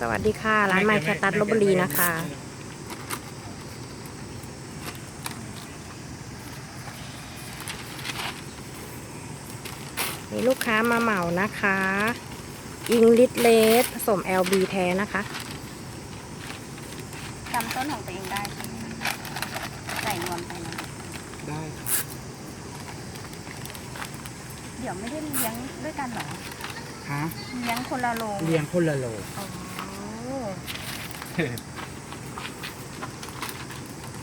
สวัสดีค่ะ ร้านไมค์แคตัสลบบุรีนะคะ มีลูกค้ามาเหมานะคะอิงลิทเลสผสม LB แท้นะคะจำต้นของตัวเองได้ใช่ไหมใส่รวมไปนะได้ครับเดี๋ยวไม่ได้เลี้ยงด้วยกันเหรอฮะเลี้ยงคนละโลเรียงคนละโลอ๋อ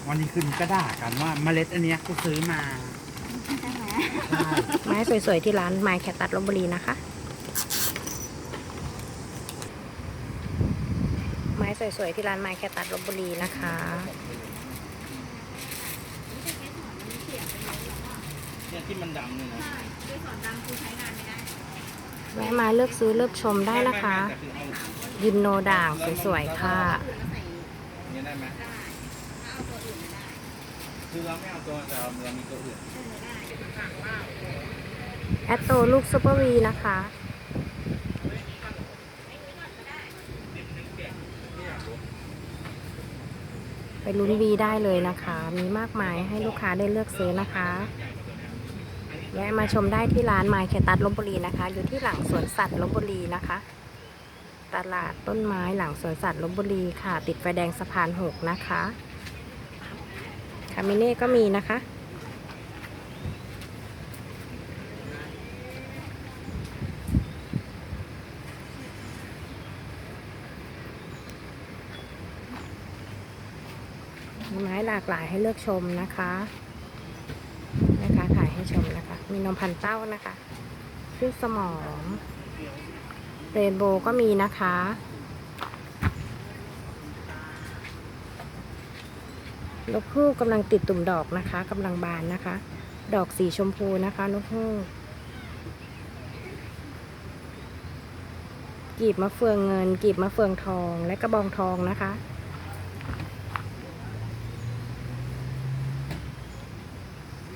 วันนี้คืนก็ด่ากันว่าเมล็ดอันเนี้ยกูซื้อมาใช่ไหมใช่ไม้สวยๆที่ร้านไมค์แคตัสลบบุรีนะคะ ไม้สวยๆที่ร้านไมค์แคตัสลบบุรีนะคะ เนี่ยที่มันดำเนี่ยนะแวะมาเลือกซื้อเลือกชมได้นะคะ แต่คือเอา ยินโนด่างสวยๆค่ะเนี่ยได้ไหมคือเราไม่เอาตัวแต่เราเรามีตัวอื่นแอตโตลูกซูเปอร์วีนะคะไปลุ้นวีได้เลยนะคะ มีมากมายให้ลูกค้าได้เลือกซื้อนะคะแวะมาชมได้ที่ร้านไมค์เคตัสลบบุรีนะคะ อยู่ที่หลังสวนสัตว์ลบบุรีนะคะ ตลาดต้นไม้หลังสวนสัตว์ลบบุรีค่ะ ติดไฟแดงสะพานหกนะคะคามิเน่ก็มีนะคะมีไม้หลากหลายให้เลือกชมนะคะนะคะถ่ายให้ชมนะคะ มีนมพันเต้านะคะ ขึ้นสมอง เรนโบว์ก็มีนะคะ นกฮูกกำลังติดตุ่มดอกนะคะกำลังบานนะคะ ดอกสีชมพูนะคะ นกฮูกกีบมะเฟืองเงิน กีบมะเฟืองทองและกระบองทองนะคะ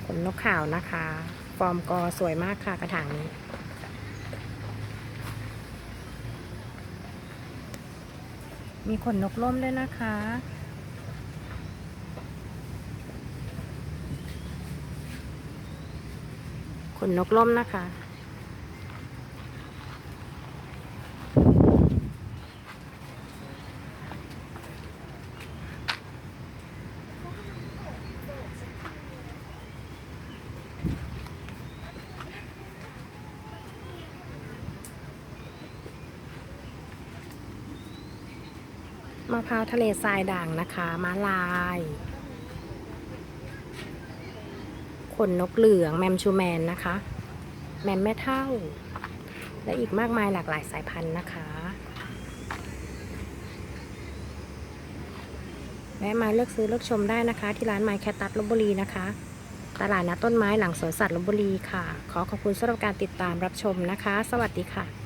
ขนนกขาวนะคะ ฟอร์มกอสวยมากค่ะกระถางนี้ มีขนนกร่มด้วยนะคะ ขนนกร่มนะคะ มะพร้าวทะเลทรายด่างนะคะม้าลายขนนกเหลืองแมมชูแมนนะคะ แมมแม่เท่า และอีกมากมายหลากหลายสายพันธุ์นะคะแวะมาเลือกซื้อเลือกชมได้นะคะ ที่ร้านไมค์แคตัสลบบุรีนะคะ ตลาดนัดต้นไม้หลังสวนสัตว์ลบบุรีค่ะ ขอขอบคุณสำหรับการติดตามรับชมนะคะ สวัสดีค่ะ